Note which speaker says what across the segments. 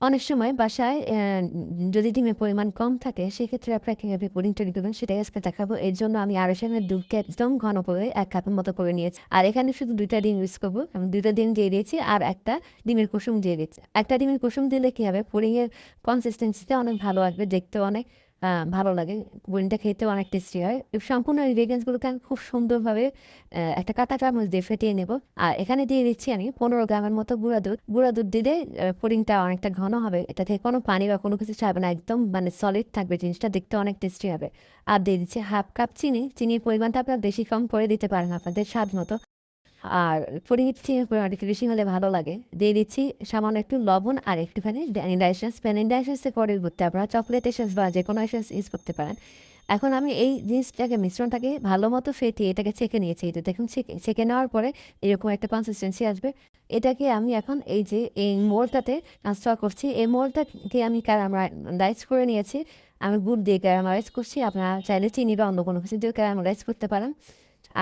Speaker 1: অনেক সময় বাসায় যদি ডিমের পরিমাণ কম থাকে, সেক্ষেত্রে আপনারা কীভাবে পুডিং তৈরি করবেন, সেটাই আজকে দেখাবো। এর জন্য আমি আরও সেখানে দুধকে একদম ঘন করে এক কাপের মতো করে নিয়েছি। আর এখানে শুধু দুইটা ডিম ইউজ করব, আমি দুইটা ডিম দিয়ে দিয়েছি আর একটা ডিমের কুসুম দিয়ে দিয়েছি একটা ডিমের কুসুম দিলে কী হবে? পুডিংয়ের কনসিস্টেন্সিতে অনেক ভালো আসবে দেখতে অনেক ভালো লাগে। পুডিংটা খেতেও অনেক টেস্টি হয়। সম্পূর্ণ ইনগ্রিডিয়েন্টসগুলোকে আমি খুব সুন্দরভাবে একটা কাঁটা চামচ দিয়ে ফেটিয়ে নেব। আর এখানে দিয়ে দিচ্ছি আমি পনেরো গ্রামের মতো গুঁড়া দুধ। গুঁড়া দুধ দিলে পুডিংটা অনেকটা ঘন হবে। এটা থেকে কোনো পানি বা কোনো কিছু ছাড়বে না। একদম মানে সলিড থাকবে। জিনিসটা দেখতে অনেক টেস্টি হবে। আর দিয়ে দিচ্ছি হাফ কাপ চিনি। চিনির পরিমাণটা আপনার বেশি কম করে দিতে পারেন আপনাদের স্বাদ মতো। আর চিনির পরিমাণ একটু বেশি হলে ভালো লাগে। দিয়ে দিচ্ছি সামান্য একটু লবণ আর একটুখানি ভ্যানিলা এসেন্স। ভ্যানিলা এসেন্সে করে করতে আপনারা চকলেট এসেন্স বা যে কোনো এসেন্স ইউজ করতে পারেন। এখন আমি এই জিনিসটাকে, মিশ্রণটাকে ভালো মতো ফেটিয়ে এটাকে ছেঁকে নিয়েছি। তো দেখুন ছেঁকে নেওয়ার পরে এরকম একটা কনসিস্টেন্সি আসবে। এটাকে আমি এখন এই যে এই মোলটাতে ট্রান্সফার করছি। এই মোলটাকে আমি ক্যারামারাইজ করে নিয়েছি। আমি গুড় দিয়ে ক্যারামারাইজ করছি। আপনারা চাইলে চিনি বা অন্য কোনো কিছু দিয়ে ক্যারামারাইজ করতে পারেন।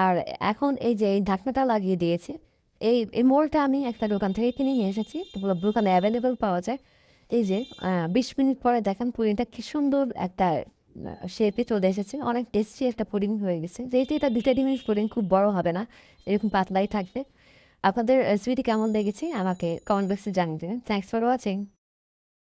Speaker 1: আর এখন এই যে এই ঢাকনাটা লাগিয়ে দিয়েছি, এই এই মোলটা আমি একটা দোকান থেকে কিনে নিয়ে এসেছি। দোকানে অ্যাভেলেবেল পাওয়া যায়। এই যে বিশ মিনিট পরে দেখেন পুরিংটা কি সুন্দর একটা শেপে চলে এসেছে। অনেক টেস্টি একটা পুডিং হয়ে গেছে। যেহেতু এটা দুটা ডিমের পুডিং খুব বড় হবে না, এরকম পাতলাই থাকবে। আপনাদের সুইটি কেমন লেগেছে আমাকে কমেন্ট বক্সে জানিয়ে দেবেন। Thanks for watching